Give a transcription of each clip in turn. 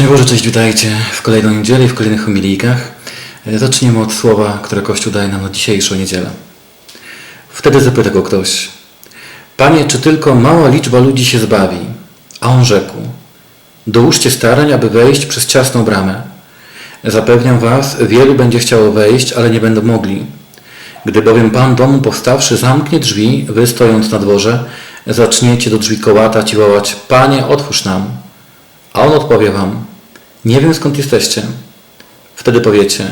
Boże, cześć, witajcie w kolejną niedzielę w kolejnych homilijkach. E, Zaczniemy od słowa, które Kościół daje nam na dzisiejszą niedzielę. Wtedy zapyta go ktoś, Panie, czy tylko mała liczba ludzi się zbawi? A on rzekł, dołóżcie starań, aby wejść przez ciasną bramę. Zapewniam was, wielu będzie chciało wejść, ale nie będą mogli. Gdy bowiem Pan domu powstawszy zamknie drzwi, wy stojąc na dworze, zaczniecie do drzwi kołatać i wołać, Panie, otwórz nam. A on odpowie wam, nie wiem skąd jesteście. Wtedy powiecie,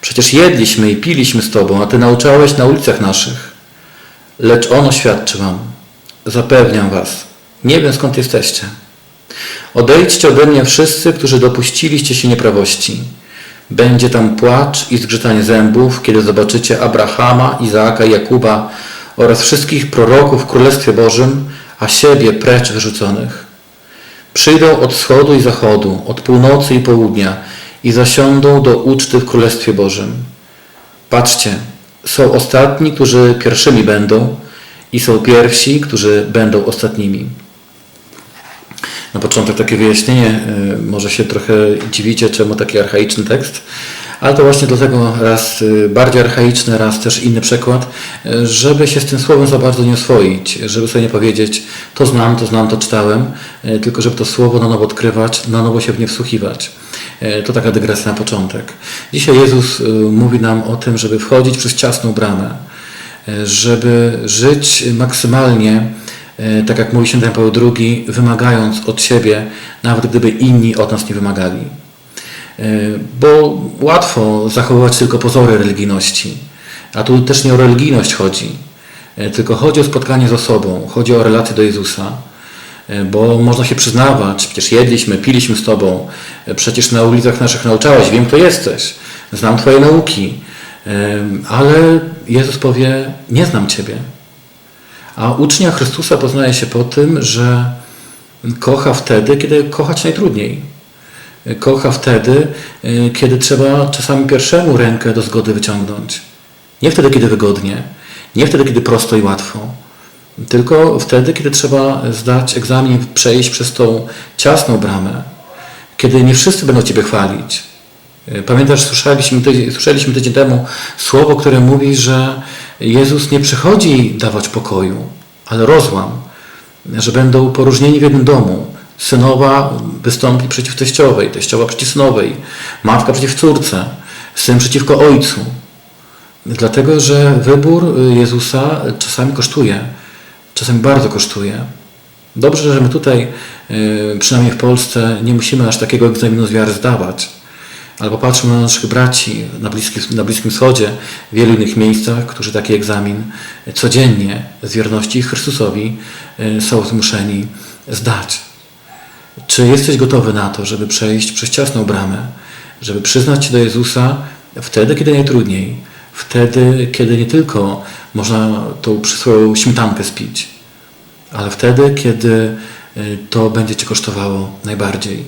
przecież jedliśmy i piliśmy z Tobą, a Ty nauczałeś na ulicach naszych. Lecz on oświadczy wam, zapewniam was, nie wiem skąd jesteście. Odejdźcie ode mnie wszyscy, którzy dopuściliście się nieprawości. Będzie tam płacz i zgrzytanie zębów, kiedy zobaczycie Abrahama, Izaaka i Jakuba oraz wszystkich proroków w Królestwie Bożym, a siebie precz wyrzuconych. Przyjdą od wschodu i zachodu, od północy i południa i zasiądą do uczty w Królestwie Bożym. Patrzcie, są ostatni, którzy pierwszymi będą i są pierwsi, którzy będą ostatnimi. Na początek takie wyjaśnienie, y, może się trochę dziwicie, czemu taki archaiczny tekst, ale to właśnie dlatego raz y, bardziej archaiczny, raz też inny przekład, y, żeby się z tym słowem za bardzo nie oswoić, żeby sobie nie powiedzieć, to znam, to znam, to czytałem, y, tylko żeby to słowo na nowo odkrywać, na nowo się w nie wsłuchiwać. To taka dygresja na początek. Dzisiaj Jezus mówi nam o tym, żeby wchodzić przez ciasną bramę, żeby żyć maksymalnie, tak jak mówi święty Paweł II, wymagając od siebie, nawet gdyby inni od nas nie wymagali. Y, Bo łatwo zachowywać tylko pozory religijności. A tu też nie o religijność chodzi, y, tylko chodzi o spotkanie z osobą, chodzi o relację do Jezusa. Y, Bo można się przyznawać, przecież jedliśmy, piliśmy z Tobą, przecież na ulicach naszych nauczałeś, wiem kto jesteś, znam Twoje nauki, ale Jezus powie, nie znam Ciebie. A ucznia Chrystusa poznaje się po tym, że kocha wtedy, kiedy kochać najtrudniej. Kocha wtedy, y, kiedy trzeba czasami pierwszemu rękę do zgody wyciągnąć. Nie wtedy, kiedy wygodnie, nie wtedy, kiedy prosto i łatwo, tylko wtedy, kiedy trzeba zdać egzamin, przejść przez tą ciasną bramę, kiedy nie wszyscy będą Ciebie chwalić. Y, Pamiętasz, słyszeliśmy tydzień, słyszeliśmy tydzień temu słowo, które mówi, że Jezus nie przychodzi dawać pokoju, ale rozłam, że będą poróżnieni w jednym domu. Synowa wystąpi przeciw teściowej, teściowa przeciw synowej, matka przeciw córce, syn przeciwko ojcu. Dlatego, że wybór Jezusa czasami kosztuje, czasami bardzo kosztuje. Dobrze, że my tutaj, y, przynajmniej w Polsce, nie musimy aż takiego egzaminu z wiary zdawać. Ale popatrzmy na naszych braci na Bliskim, na Bliskim Wschodzie, w wielu innych miejscach, którzy taki egzamin codziennie z wierności Chrystusowi y, są zmuszeni zdać. Czy jesteś gotowy na to, żeby przejść przez ciasną bramę, żeby przyznać się do Jezusa wtedy, kiedy najtrudniej, wtedy, kiedy nie tylko można tą przysłowiową śmietankę spić, ale wtedy, kiedy y, to będzie Cię kosztowało najbardziej.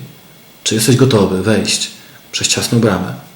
Czy jesteś gotowy wejść przez ciasną bramę?